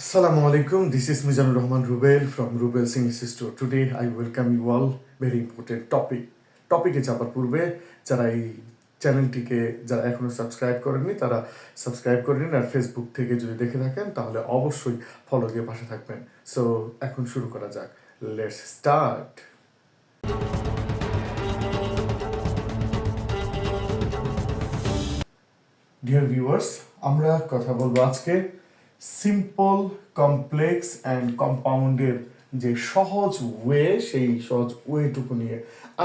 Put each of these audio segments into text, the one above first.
Assalamu alaikum. This is Mizanur Rahman Rubel from Rubel Singh Institute. Today, I welcome you all. Very important topic. টপিকে চাপার পূর্বে, যারা এই চ্যানেলটিকে যারা এখনও সাবস্ক্রাইব করেননি, তারা সাবস্ক্রাইব করে নিন আর ফেসবুক থেকে যদি দেখে থাকেন, তাহলে অবশ্যই ফলো দিয়ে পাশে থাকবেন সো এখন শুরু করা যাক লেটস স্টার্ট ডিয়ার ভিউয়ার্স আমরা কথা বলব আজকে সিম্পল কমপ্লেক্স অ্যান্ড কম্পাউন্ডের যে সহজ ওয়ে সেই সহজ ওয়েটুকু নিয়ে।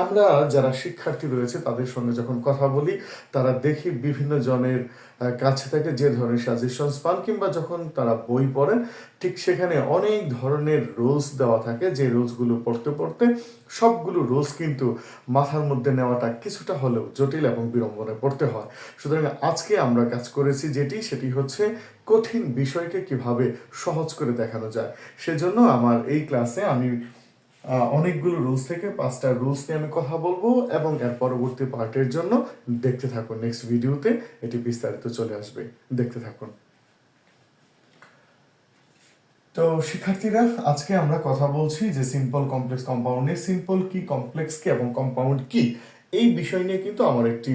আমরা যারা শিক্ষার্থী রয়েছে, তাদের সঙ্গে যখন কথা বলি, তারা দেখি বিভিন্ন জনের কাছে থেকে যে ধরনের সাজেশনস পান কিংবা যখন তারা বই পড়েন, ঠিক সেখানে অনেক ধরনের রুলস দেওয়া থাকে। যে রুলসগুলো পড়তে পড়তে সবগুলো রুলস কিন্তু মাথার মধ্যে নেওয়াটা কিছুটা হলেও জটিল এবং বিড়ম্বনায় পড়তে হয়। সুতরাং আজকে আমরা কাজ করেছি যেটি, সেটি হচ্ছে কঠিন বিষয়কে কীভাবে সহজ করে দেখানো যায়। সেজন্য আমার এই ক্লাসে আমি অনেকগুলো রুলস থেকে পাঁচটা রুলস নিয়ে আমি কথা বলব এবং এর পরবর্তী পার্টের জন্য দেখতে থাকুন। নেক্সট ভিডিওতে এটি বিস্তারিত চলে আসবে। দেখতে থাকুন। তো শিক্ষার্থীরা, আজকে আমরা কথা বলছি যে সিম্পল কমপ্লেক্স কম্পাউন্ডে সিম্পল কি কমপ্লেক্স কি এবং কম্পাউন্ড কি? এই বিষয় নিয়ে কিন্তু আমার একটি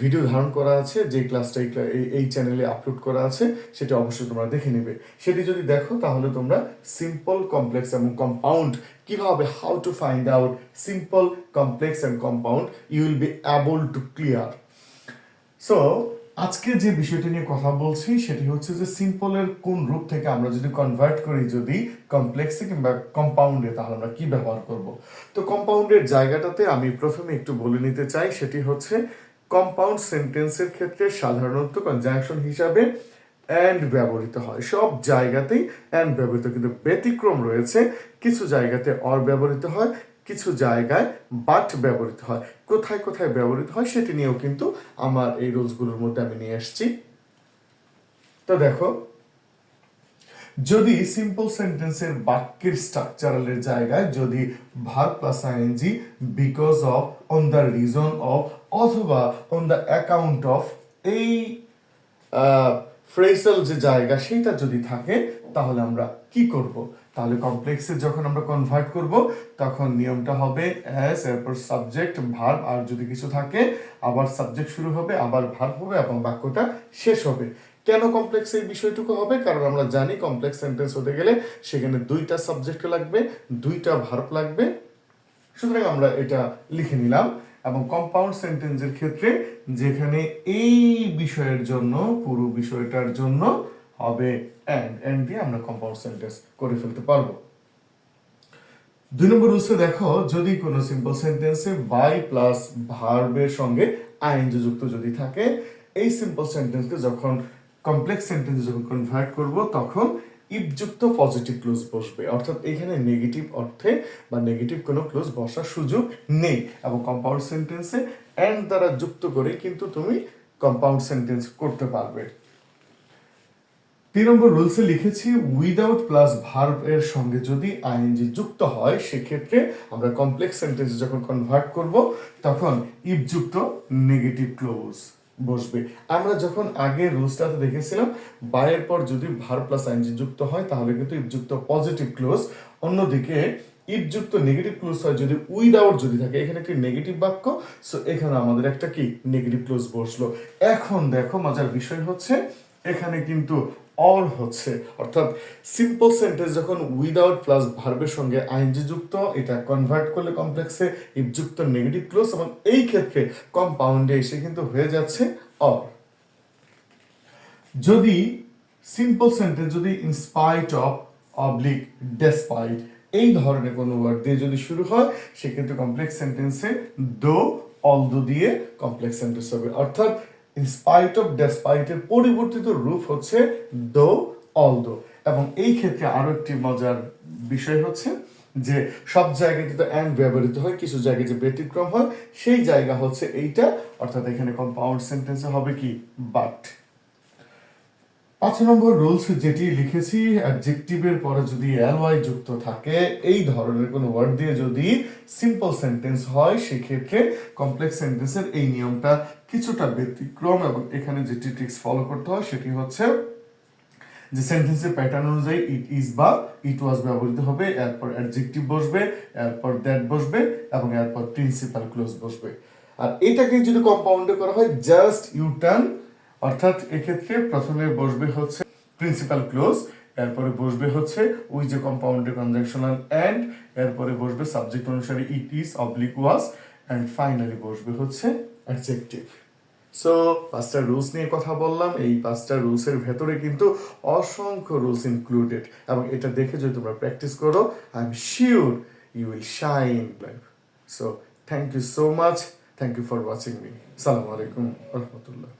ভিডিও ধারণ করা আছে, যে ক্লাসটা এই চ্যানেলে আপলোড করা আছে, সেটা অবশ্যই তোমরা দেখে নেবে। সেটি যদি দেখো, তাহলে তোমরা সিম্পল কমপ্লেক্স এবং কম্পাউন্ড কীভাবে how to find out simple complex and compound you will be able to clear so আজকে যে বিষয়টি নিয়ে কথা বলছি, সেটি হচ্ছে যে সিম্পলের কোন রূপ থেকে আমরা যদি কনভার্ট করি, যদি কমপ্লেক্সে কিংবা কম্পাউন্ডে তাহলে আমরা কি ব্যবহার করব? তো কম্পাউন্ডের জায়গাটাতে আমি প্রথমে একটু বলে নিতে চাই, সেটি হচ্ছে কম্পাউন্ড সেন্টেন্সের ক্ষেত্রে সাধারণত কনজাংশন হিসাবে অ্যান্ড ব্যবহৃত হয়। সব জায়গাতেই অ্যান্ড ব্যবহৃত, কিন্তু ব্যতিক্রম রয়েছে। কিছু জায়গাতে অর ব্যবহৃত হয় কিছু জায়গায় বাট ব্যবহৃত হয়। কোথায় কোথায় ব্যবহৃত হয় সেটি নিয়েও কিন্তু আমার এই রুলসগুলোর মধ্যে আমি নিয়ে এসেছি। তো দেখো, যদি সিম্পল সেন্টেন্সের বাক্যের স্ট্রাকচারালের জায়গায় যদি verb plus ING because of on the reason of অথবা অন দ্য অ্যাকাউন্ট অফ এই ফ্রেসাল যে জায়গা সেটা যদি থাকে, তাহলে আমরা কি করব? তাহলে কমপ্লেক্সে যখন আমরা কনভার্ট করব, তখন নিয়মটা হবে অ্যাস এরপর সাবজেক্ট ভার্ব আর যদি কিছু থাকে, আবার সাবজেক্ট শুরু হবে, আবার ভার্ব হবে, এবং বাক্যটা শেষ হবে। কেন কমপ্লেক্স এই বিষয়টুকু হবে? কারণ আমরা জানি কমপ্লেক্স সেন্টেন্স হতে গেলে সেখানে দুইটা সাবজেক্ট লাগবে, দুইটা ভার্ব লাগবে। সুতরাং আমরা এটা লিখে নিলাম, এবং কম্পাউন্ড সেন্টেন্সের ক্ষেত্রে যেখানে এই বিষয়ের জন্য, পুরো বিষয়টার জন্য হবে অ্যান্ড অ্যান্ড দিয়ে আমরা কম্পাউন্ড সেন্টেন্স করে ফেলতে পারব। দুই নম্বর রুলসে দেখো, যদি কোনো সিম্পল সেন্টেন্সে বাই প্লাস ভার্বের সঙ্গে আইএনজি যুক্ত যদি থাকে, এই সিম্পল সেন্টেন্সকে যখন কমপ্লেক্স সেন্টেন্সে যখন কনভার্ট করব, তখন ইফযুক্ত পজিটিভ ক্লোজ বসবে। অর্থাৎ এখানে নেগেটিভ অর্থে বা নেগেটিভ কোনো ক্লোজ বসার সুযোগ নেই। এবং কম্পাউন্ড সেন্টেন্সে অ্যান্ড দ্বারা যুক্ত করে কিন্তু তুমি কম্পাউন্ড সেন্টেন্স করতে পারবে। তিন নম্বর রুলসে লিখেছি উইদাউট প্লাস ভার্ব এর সঙ্গে যদি আইএনজি যুক্ত হয়, সেক্ষেত্রে আমরা কমপ্লেক্স সেন্টেন্স যখন কনভার্ট করব, তখন ইফ যুক্ত নেগেটিভ ক্লোজ বসবে। আমরা যখন আগে রুলসটাতে দেখেছিলাম বায়ের পর যদি ভার প্লাস আইএনজি যুক্ত হয়, তাহলে কিন্তু ইফ যুক্ত পজিটিভ ক্লোজ অন্যদিকে ইফ যুক্ত নেগেটিভ ক্লোজ হয় যদি উইদাউট যদি থাকে, এখানে একটি নেগেটিভ বাক্য সো এখানে আমাদের একটা কি? নেগেটিভ ক্লোজ বসল। এখন দেখো, মজার বিষয় হচ্ছে, এখানে কিন্তু অর হচ্ছে। অর্থাৎ সিম্পল সেন্টেন্স যখন উইদাউট প্লাস ভার্বের সঙ্গে আইনজি যুক্ত, এটা কনভার্ট করলে কমপ্লেক্সে ইফ যুক্ত নেগেটিভ ক্লোজ এবং এই ক্ষেত্রে কম্পাউন্ডে এসে কিন্তু হয়ে যাচ্ছে অর যদি সিম্পল সেন্টেন্স যদি in spite of oblique despite এই ধরনের কোনো ওয়ার্ড দিয়ে যদি শুরু হয়, সেক্ষেত্রে কমপ্লেক্স সেন্টেন্সে দো অল দো দিয়ে কমপ্লেক্স সেন্টেন্স হবে। অর্থাৎ ইনস্পাইট অফ ডেসপাইটের পরিবর্তিত রূপ হচ্ছে দো অল দো এবং এই ক্ষেত্রে আরও একটি মজার বিষয় হচ্ছে যে সব জায়গায় কিন্তু অ্যান্ড ব্যবহৃত হয়, কিছু জায়গায় যে ব্যতিক্রম হয়, সেই জায়গা হচ্ছে এইটা। অর্থাৎ এখানে কম্পাউন্ড সেন্টেন্সে হবে কি? বাট পাঁচ নম্বর রুলস যেটি লিখেছি অ্যাডজেক্টিভের পরে যদি এলওয়াই যুক্ত থাকে, এই ধরনের কোনো ওয়ার্ড দিয়ে যদি সিম্পল সেন্টেন্স হয়, সেক্ষেত্রে কমপ্লেক্স সেন্টেন্সের এই নিয়মটা কিছুটা ব্যতিক্রম এবং এখানে যেটি ট্রিক্স ফলো করতে হয়, সেটি হচ্ছে যে সেন্টেন্সের প্যাটার্ন অনুযায়ী ইট ইজ বা ইট ওয়াজ ব্যবহৃত হবে, এরপর অ্যাডজেক্টিভ বসবে, এরপর দ্যাট বসবে এবং এরপর প্রিন্সিপাল ক্লোজ বসবে। আর এটাকে যদি কম্পাউন্ডে করা হয় জাস্ট ইউ টার্ন অর্থাৎ এক্ষেত্রে প্রথমে বসবে হচ্ছে প্রিন্সিপাল ক্লোজ এরপরে বসবে হচ্ছে ওই যে কম্পাউন্ডের কনজাংশনাল অ্যান্ড এরপরে বসবে সাবজেক্ট অনুসারে it is oblique was and finally বসবে হচ্ছে অ্যাডজেক্টিভ সো পাঁচটা রুলস নিয়ে কথা বললাম। এই পাঁচটা রুলসের ভেতরে কিন্তু অসংখ্য রুলস ইনক্লুডেড এবং এটা দেখে যদি তোমরা প্র্যাকটিস করো I am sure you will shine life so thank you so much thank you for watching me সালামু আলাইকুম রহমতুল্লাহ